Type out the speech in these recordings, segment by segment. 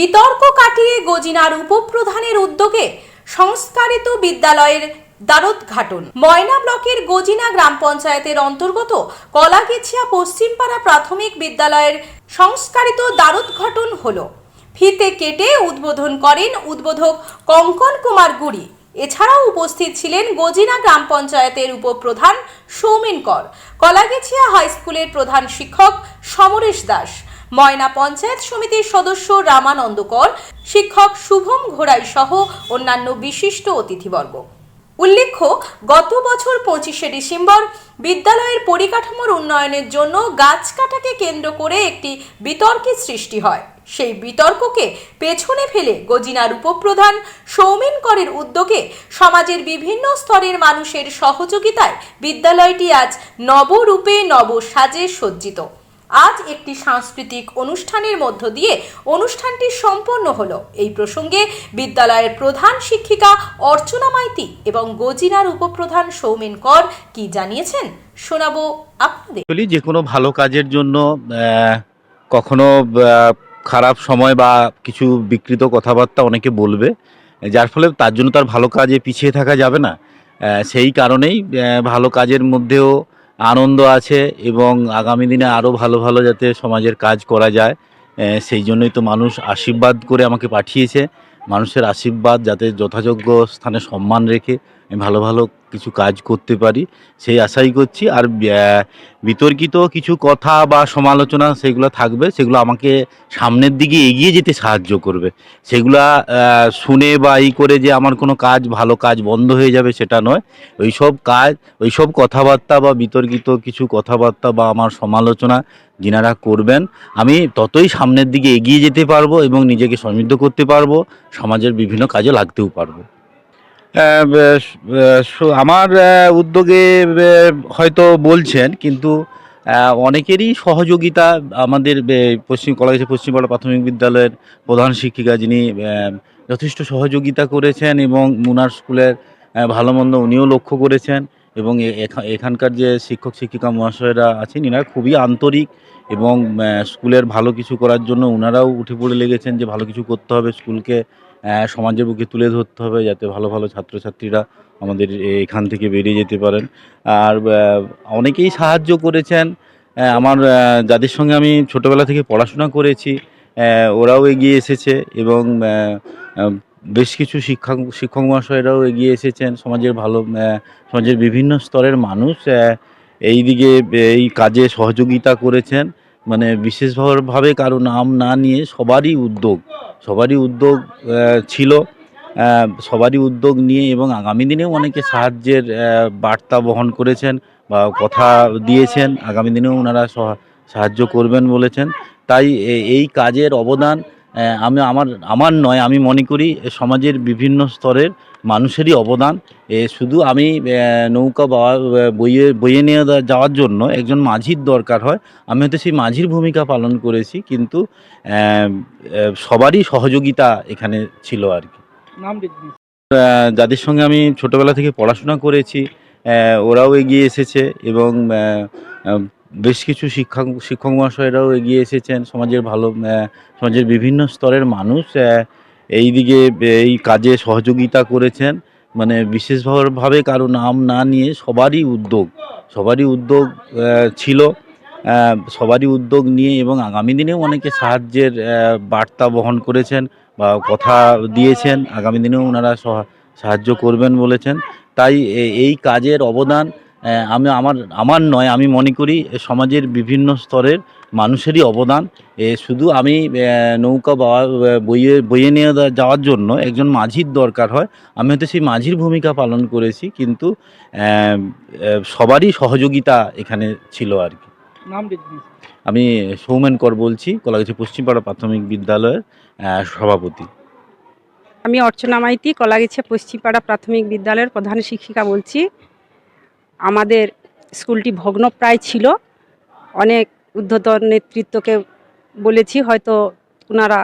বিতর্ক কাটিয়ে গজিনার উপপ্রধানের উদ্যোগে সংস্কারিত বিদ্যালয়ের দ্বারোদ্ঘাটন। ময়না ব্লকের গজিনা গ্রাম পঞ্চায়েতের অন্তর্গত কলাগেছিয়া পশ্চিমপাড়া প্রাথমিক বিদ্যালয়ের সংস্কারিত দ্বারোদ্ঘাটন হল। ফিতে কেটে উদ্বোধন করেন উদ্বোধক কঙ্কন কুমার গুড়ি। এছাড়াও উপস্থিত ছিলেন গজিনা গ্রাম পঞ্চায়েতের উপপ্রধান সৌমেন কর। কলাগেছিয়া হাই স্কুলের প্রধান শিক্ষক সমরেশ দাস। ময়না পঞ্চায়েত সমিতির সদস্য রামানন্দ কর শিক্ষক শুভম ঘোড়াই সহ অন্যান্য বিশিষ্ট অতিথিবর্গ। উল্লেখ্য, গত বছর পঁচিশে ডিসেম্বর বিদ্যালয়ের পরিকাঠামোর উন্নয়নের জন্য গাছ কাটাকে কেন্দ্র করে একটি বিতর্কের সৃষ্টি হয়। সেই বিতর্ককে পেছনে ফেলে গজিনার উপপ্রধান সৌমেন করের উদ্যোগে সমাজের বিভিন্ন স্তরের মানুষের সহযোগিতায় বিদ্যালয়টি আজ নবরূপে নব সাজে সজ্জিত। আজ একটি সাংস্কৃতিক অনুষ্ঠানের মধ্য দিয়ে অনুষ্ঠানটি সম্পন্ন হলো। এই প্রসঙ্গে বিদ্যালয়ের প্রধান শিক্ষিকা অর্চনা মাইতি এবং গজিনার উপপ্রধান সৌমেন কর কি জানিয়েছেন শোনাবো আপনাদের। যে কোনো ভালো কাজের জন্য কখনো খারাপ সময় বা কিছু বিকৃত কথাবার্তা অনেকে বলবে, যার ফলে তার জন্য তার ভালো কাজে পিছিয়ে থাকা যাবে না। সেই কারণেই ভালো কাজের মধ্যেও আনন্দ আছে এবং আগামী দিনে আরও ভালো ভালো যাতে সমাজের কাজ করা যায় সেই জন্যই তো মানুষ আশীর্বাদ করে আমাকে পাঠিয়েছে। মানুষের আশীর্বাদ যাতে যথাযোগ্য স্থানে সম্মান রেখে ভালো ভালো কিছু কাজ করতে পারি, সেই আশাই করছি। আর বিতর্কিত কিছু কথা বা সমালোচনা সেগুলো থাকবে, সেগুলো আমাকে সামনের দিকে এগিয়ে যেতে সাহায্য করবে। সেগুলা শুনে বা ই করে যে আমার কোনো কাজ, ভালো কাজ বন্ধ হয়ে যাবে সেটা নয়। ওইসব কাজ, ওইসব কথাবার্তা বা বিতর্কিত কিছু কথাবার্তা বা আমার সমালোচনা যিনারা করবেন, আমি ততই সামনের দিকে এগিয়ে যেতে পারব এবং নিজেকে সমৃদ্ধ করতে পারব, সমাজের বিভিন্ন কাজে লাগতেও পারব। আমার উদ্যোগে হয়তো বলছেন, কিন্তু অনেকেরই সহযোগিতা আমাদের পশ্চিম কলেজ পশ্চিমবঙ্গ প্রাথমিক বিদ্যালয়ের প্রধান শিক্ষিকা যিনি যথেষ্ট সহযোগিতা করেছেন এবং মুনার স্কুলের ভালো মন্দ উনিও লক্ষ্য করেছেন এবং এখানকার যে শিক্ষক, শিক্ষিকা মহাশয়রা আছেন এনারা খুবই আন্তরিক এবং স্কুলের ভালো কিছু করার জন্য ওনারাও উঠে পড়ে লেগেছেন যে ভালো কিছু করতে হবে, স্কুলকে সমাজের বুকে তুলে ধরতে হবে যাতে ভালো ভালো ছাত্রছাত্রীরা আমাদের এখান থেকে বেরিয়ে যেতে পারেন। আর অনেকেই সাহায্য করেছেন। আমার যাদের সঙ্গে আমি ছোটোবেলা থেকে পড়াশোনা করেছি ওরাও এগিয়ে এসেছে এবং বেশ কিছু শিক্ষক শিক্ষক মহাশয়রাও এগিয়ে এসেছেন। সমাজের ভালো সমাজের বিভিন্ন স্তরের মানুষ এই দিকে, এই কাজে সহযোগিতা করেছেন। মানে বিশেষভাবে কারও নাম না নিয়ে সবারই উদ্যোগ। সবারই উদ্যোগ ছিল। সবারই উদ্যোগ নিয়ে এবং আগামী দিনেও অনেকে সাহায্যের বার্তা বহন করেছেন বা কথা দিয়েছেন। আগামী দিনেও ওনারা সাহায্য করবেন বলেছেন। তাই এই কাজের অবদান আমি আমার আমার নয় আমি মনে করি সমাজের বিভিন্ন স্তরের মানুষেরই অবদান। এ শুধু আমি নৌকা বা বইয়ে বইয়ে নিয়ে যাওয়ার জন্য একজন মাঝির দরকার হয়। আমি হয়তো সেই মাঝির ভূমিকা পালন করেছি কিন্তু সবারই সহযোগিতা এখানে ছিল আর কি। যাদের সঙ্গে আমি ছোটোবেলা থেকে পড়াশোনা করেছি ওরাও এগিয়ে এসেছে এবং বেশ কিছু শিক্ষক শিক্ষক মহাশয়রাও এগিয়ে এসেছেন। সমাজের ভালো সমাজের বিভিন্ন স্তরের মানুষ এই দিকে এই কাজে সহযোগিতা করেছেন। মানে বিশেষভাবে কারও নাম না নিয়ে সবারই উদ্যোগ সবারই উদ্যোগ ছিল। সবারই উদ্যোগ নিয়ে এবং আগামী দিনেও অনেকে সাহায্যের বার্তা বহন করেছেন বা কথা দিয়েছেন। আগামী দিনেও ওনারা সাহায্য করবেন বলেছেন। তাই এই কাজের অবদান আমি আমার আমার নয় আমি মনে করি সমাজের বিভিন্ন স্তরের মানুষেরই অবদান। এ শুধু আমি নৌকা বা বইয়ে বইয়ে নিয়ে যাওয়ার জন্য একজন মাঝির দরকার হয়। আমি হয়তো সেই মাঝির ভূমিকা পালন করেছি কিন্তু সবারই সহযোগিতা এখানে ছিল আর কি। আমি সৌমেন কর বলছি কলাগাছি পশ্চিমপাড়া প্রাথমিক বিদ্যালয়ের সভাপতি। আমি অর্চনা মাইতি কলাগেছে পশ্চিমপাড়া প্রাথমিক বিদ্যালয়ের প্রধান শিক্ষিকা বলছি। আমাদের স্কুলটি ভগ্নপ্রায় ছিল। অনেক ঊর্ধ্বতন নেতৃত্বকে বলেছি, হয়তো ওনারা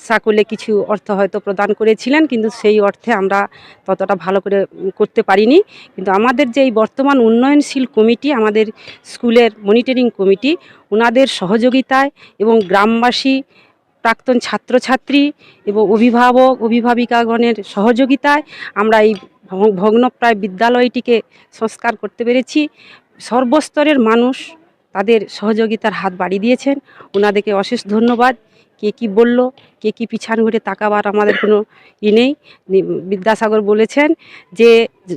সাকুলে কিছু অর্থ হয়তো প্রদান করেছিলেন, কিন্তু সেই অর্থে আমরা ততটা ভালো করে করতে পারিনি। কিন্তু আমাদের যে এই বর্তমান উন্নয়নশীল কমিটি, আমাদের স্কুলের মনিটরিং কমিটি ওনাদের সহযোগিতায় এবং গ্রামবাসী, প্রাক্তন ছাত্রছাত্রী এবং অভিভাবক, অভিভাবিকাগণের সহযোগিতায় আমরা এই ভগ্নপ্রায় বিদ্যালয়টিকে সংস্কার করতে পেরেছি। সর্বস্তরের মানুষ তাদের সহযোগিতার হাত বাড়িয়ে দিয়েছেন। ওনাদেরকে অশেষ ধন্যবাদ। কে কি বলল কে কি পিছান ঘুরে তাকাবার আমাদের কোনো ই নেই। বিদ্যাসাগর বলেছেন যে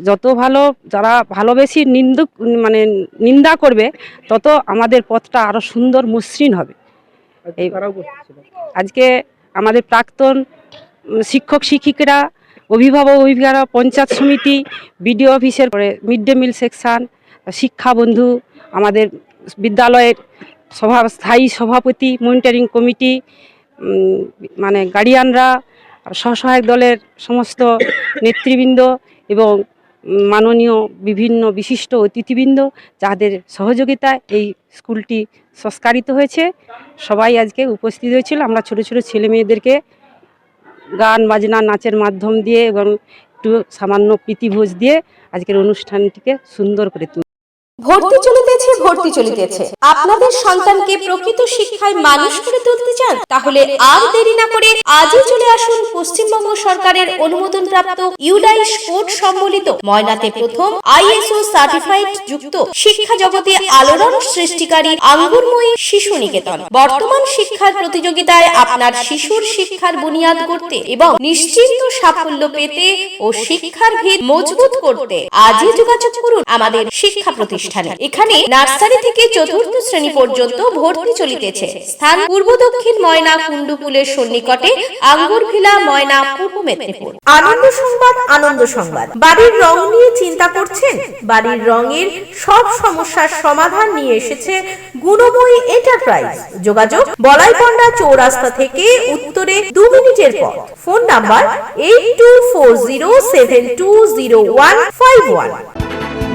যত ভালো যারা ভালোবেসে নিন্দুক মানে নিন্দা করবে তত আমাদের পথটা আরও সুন্দর মসৃণ হবে। এই আজকে আমাদের প্রাক্তন শিক্ষক শিক্ষিকারা অভিভাবক অভিভাবকরা পঞ্চায়েত সমিতি, বিডিও অফিসের পরে মিড ডে মিল সেকশন, শিক্ষা বন্ধু, আমাদের বিদ্যালয়ের সভা, স্থায়ী সভাপতি, মনিটরিং কমিটি মানে গার্ডিয়ানরা, স্বসহায়ক দলের সমস্ত নেতৃবৃন্দ এবং মাননীয় বিভিন্ন বিশিষ্ট অতিথিবৃন্দ যাদের সহযোগিতায় এই স্কুলটি সংস্কারিত হয়েছে। সবাই আজকে উপস্থিত হয়েছিল। আমরা ছোট ছোট ছেলে মেয়েদেরকে গান, বাজনা, নাচের মাধ্যম দিয়ে এবং একটু সামান্য প্রীতিভোজ দিয়ে আজকের অনুষ্ঠানটিকে সুন্দর করে তুলি। ভর্তি চলিতেছে ভর্তি চলিতেছে। আপনাদের সন্তানকে প্রকৃত শিক্ষায় মানুষ করে তুলতে চান? তাহলে আর দেরি না করে আজই চলে আসুন পশ্চিমবঙ্গ সরকারের অনুমোদনপ্রাপ্ত ইউডাইস কোড সম্বলিত ময়নাতে প্রথম আইএসও সার্টিফাইড যুক্ত শিক্ষা জগতে আলোড়ন সৃষ্টিকারী আঙ্গুরময়ী শিশু নিকেতন। বর্তমান শিক্ষার প্রতিযোগিতায় আপনার শিশুর শিক্ষার বুনিয়াদ করতে এবং নিশ্চিন্ত সাফল্য পেতে ও শিক্ষার ভিত মজবুত করতে আজই যোগাযোগ করুন আমাদের শিক্ষা প্রতিষ্ঠানে। এখানে নার্সারি থেকে চতুর্থ শ্রেণি পর্যন্ত ভর্তি চলিতেছে। স্থান পূর্ব দক্ষিণ ময়না কুণ্ডুপুলের সন্নিকটে আঙ্গুরভিলা ময়না, পূর্ব মেদিনীপুর। আনন্দ সংবাদ আনন্দ সংবাদ। বাড়ির রং নিয়ে চিন্তা করছেন? বাড়ির রঙের সব সমস্যার সমাধান নিয়ে এসেছে গুণময়ী এন্টারপ্রাইজ যোগাযোগ বলাইপন্ডা চৌরাস্তা থেকে উত্তরে দু মিনিটের পর phone number eight two four zero seven two zero one five one